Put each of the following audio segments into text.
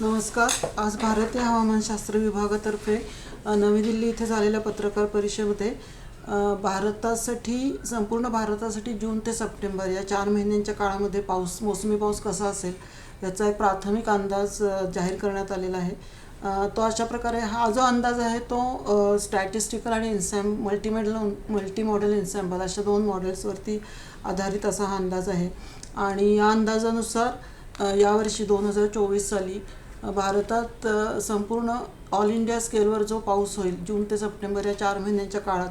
नमस्कार. आज भारतीय हवामानशास्त्र विभागातर्फे नवी दिल्ली इथे झालेल्या पत्रकार परिषदेमध्ये भारतासाठी संपूर्ण भारतासाठी जून ते सप्टेंबर या चार महिन्यांच्या काळामध्ये पाऊस मोसमी पाऊस कसा असेल याचा एक प्राथमिक अंदाज जाहीर करण्यात आलेला आहे. तो अशा प्रकारे हा जो अंदाज आहे तो स्टॅटिस्टिकल आणि इन्सॅम मल्टीमेडल मल्टी मॉडेल इन्सॅम्बल अशा दोन मॉडेल्सवरती आधारित असा हा अंदाज आहे. आणि या अंदाजानुसार यावर्षी दोन हजार चोवीस साली भारतात संपूर्ण ऑल इंडिया स्केलवर जो पाऊस होईल जून ते सप्टेंबर या चार महिन्यांच्या काळात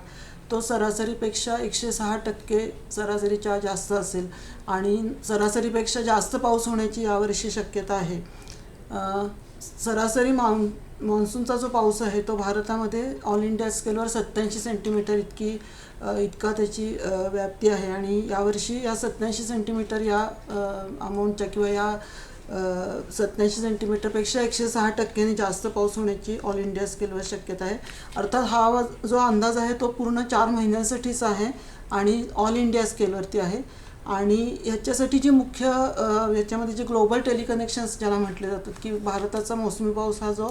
तो सरासरीपेक्षा एकशे सहा टक्के सरासरीच्या जास्त असेल. आणि सरासरीपेक्षा जास्त पाऊस होण्याची यावर्षी शक्यता आहे. सरासरी माऊन मान्सूनचा जो पाऊस आहे तो भारतामध्ये ऑल इंडिया स्केलवर सत्त्याऐंशी सेंटीमीटर इतकी इतका त्याची व्याप्ती आहे. आणि यावर्षी या सत्त्याऐंशी सेंटीमीटर या अमाऊंटच्या किंवा या सत्याऐंशी सेंटीमीटरपेक्षा एकशे सहा टक्क्यांनी जास्त पाऊस होण्याची ऑल इंडिया स्केलवर शक्यता आहे. अर्थात हा जो अंदाज आहे तो पूर्ण चार महिन्यांसाठीच आहे आणि ऑल इंडिया स्केलवरती आहे. आणि ह्याच्यासाठी जे मुख्य याच्यामध्ये जे ग्लोबल टेलिकनेक्शन्स ज्याला म्हटले जातात की भारताचा मोसमी पाऊस हा जो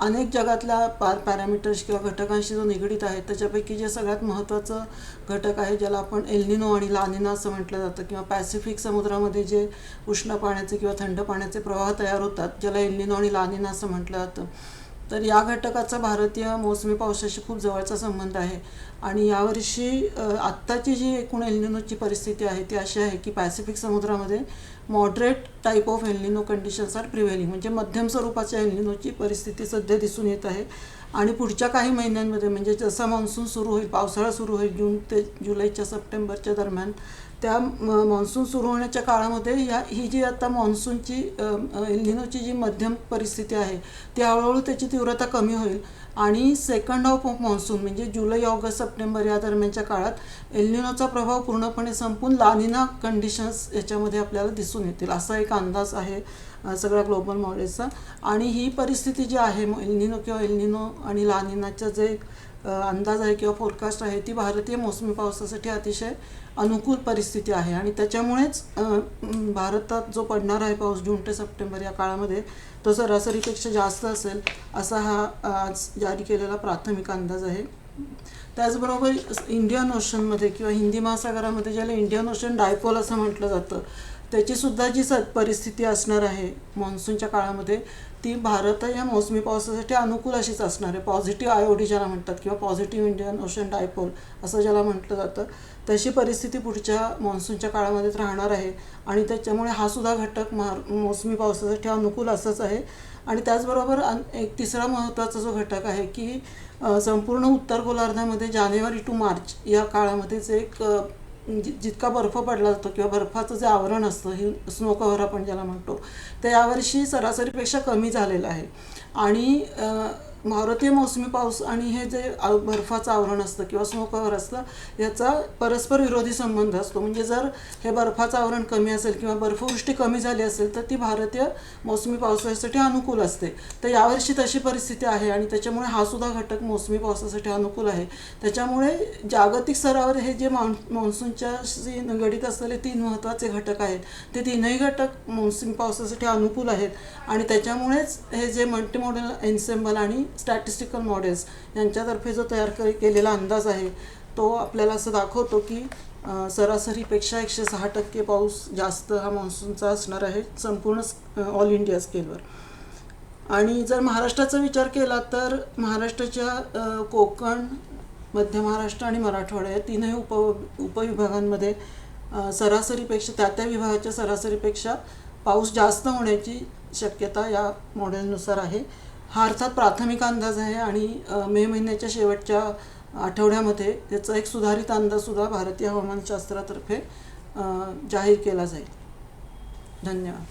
अनेक जगातल्या पार पॅरामीटर्स किंवा घटकांशी जो निगडीत आहे त्याच्यापैकी जे सगळ्यात महत्त्वाचं घटक आहे ज्याला आपण एल्निनो आणि लानिना असं म्हटलं जातं किंवा पॅसिफिक समुद्रामध्ये जे उष्ण पाण्याचे किंवा थंड पाण्याचे प्रवाह तयार होतात ज्याला एल्निनो आणि लानिना असं म्हटलं जातं. तर या घटकाचा भारतीय मोसमी पावसाशी खूप जवळचा संबंध आहे. आणि यावर्षी आत्ताची जी एकूण एल्निनोची परिस्थिती आहे ती अशी आहे की पॅसिफिक समुद्रामध्ये moderate type of El Nino conditions are prevailing म्हणजे मध्यम स्वरूपाच्या एल्निनोची परिस्थिती सध्या दिसून येत आहे. आणि पुढच्या काही महिन्यांमध्ये म्हणजे जसा मान्सून सुरू होईल पावसाळा सुरू होईल जून ते जुलैच्या सप्टेंबरच्या दरम्यान त्या मान्सून सुरू होण्याच्या काळामध्ये या ही जी आता मान्सूनची एल्निनोची जी मध्यम परिस्थिती आहे ती हळूहळू त्याची तीव्रता कमी होईल. आणि सेकंड हाफ ऑफ मान्सून म्हणजे जुलै ऑगस्ट सप्टेंबर या दरम्यानच्या काळात एलिनोचा प्रभाव पूर्णपणे संपून लानिना कंडिशन्स याच्यामध्ये आपल्याला दिसून येतील असा एक अंदाज आहे सगळ्या ग्लोबल मॉडेलचा आणि ही परिस्थिती जी आहे एल्निनो किंवा एल्निनो आणि लानिनाचं जे अंदाज आहे किंवा फोरकास्ट आहे ती भारतीय मोसमी पावसासाठी अतिशय अनुकूल परिस्थिती आहे. आणि त्याच्यामुळेच भारतात जो पडणार आहे पाऊस जून ते सप्टेंबर या काळामध्ये तो सरासरीपेक्षा जास्त असेल असा हा आज जारी केलेला प्राथमिक अंदाज आहे. त्याचबरोबर इंडियन ओशनमध्ये किंवा हिंदी महासागरामध्ये ज्याला इंडियन ओशन डायपोल असं म्हटलं जातं त्याचीसुद्धा जी स परिस्थिती असणार आहे मान्सूनच्या काळामध्ये ती भारत या मोसमी पावसासाठी अनुकूल अशीच असणार आहे. पॉझिटिव्ह आयओडी ज्याला म्हणतात किंवा पॉझिटिव्ह इंडियन ओशन डायपोल असं ज्याला म्हटलं जातं तशी परिस्थिती पुढच्या मान्सूनच्या काळामध्येच राहणार आहे. आणि त्याच्यामुळे हा सुद्धा घटक महार मोसमी पावसासाठी अनुकूल असंच आहे. आणि त्याचबरोबर अन- एक तिसरा महत्त्वाचा जो घटक आहे की संपूर्ण उत्तर गोलार्धामध्ये जानेवारी टू मार्च या काळामध्येच एक जि- जितका बर्फ पडला जातो किंवा बर्फाचं जे आवरण असतं हे स्नो कव्हर आपण ज्याला म्हणतो ते यावर्षी सरासरीपेक्षा कमी झालेलं आहे. आणि भारतीय मोसमी पाऊस आणि हे जे आ- बर्फाचं आवरण असतं किंवा स्नो कव्हर असतं याचा परस्पर विरोधी संबंध असतो. म्हणजे जर हे बर्फाचं आवरण कमी असेल किंवा बर्फवृष्टी कमी झाली असेल तर ती भारतीय मोसमी पावसासाठी अनुकूल असते. तर यावर्षी तशी परिस्थिती आहे आणि त्याच्यामुळे हा सुद्धा घटक मोसमी पावसासाठी अनुकूल आहे. त्याच्यामुळे जागतिक स्तरावर हे जे मान्सूनच्या मान्सूनच्याशी निगडीत असलेले तीन महत्त्वाचे घटक आहेत ते तीनही घटक मोसमी पावसासाठी अनुकूल आहेत. आणि त्याच्यामुळेच हे जे मल्टीमॉडल एन्सेम्बल आणि स्टॅटिस्टिकल मॉडेल्स यांच्यातर्फे जो तयार के केलेला अंदाज आहे तो आपल्याला असं दाखवतो की सरासरीपेक्षा एकशे सहा टक्के पाऊस जास्त हा मान्सूनचा असणार आहे संपूर्ण ऑल इंडिया स्केलवर आणि जर महाराष्ट्राचा विचार केला तर महाराष्ट्राच्या कोकण मध्य महाराष्ट्र आणि मराठवाडा या तीनही उप उपविभागांमध्ये सरासरीपेक्षा त्या त्या विभागाच्या सरासरीपेक्षा पाऊस जास्त होण्याची शक्यता या मॉडेलनुसार आहे. हा अर्थात प्राथमिक अंदाज आहे आणि मे महिन्याच्या शेवटच्या आठवड्यामध्ये त्याचा एक सुधारित अंदाजसुद्धा भारतीय हवामानशास्त्रातर्फे जाहीर केला जाईल. धन्यवाद.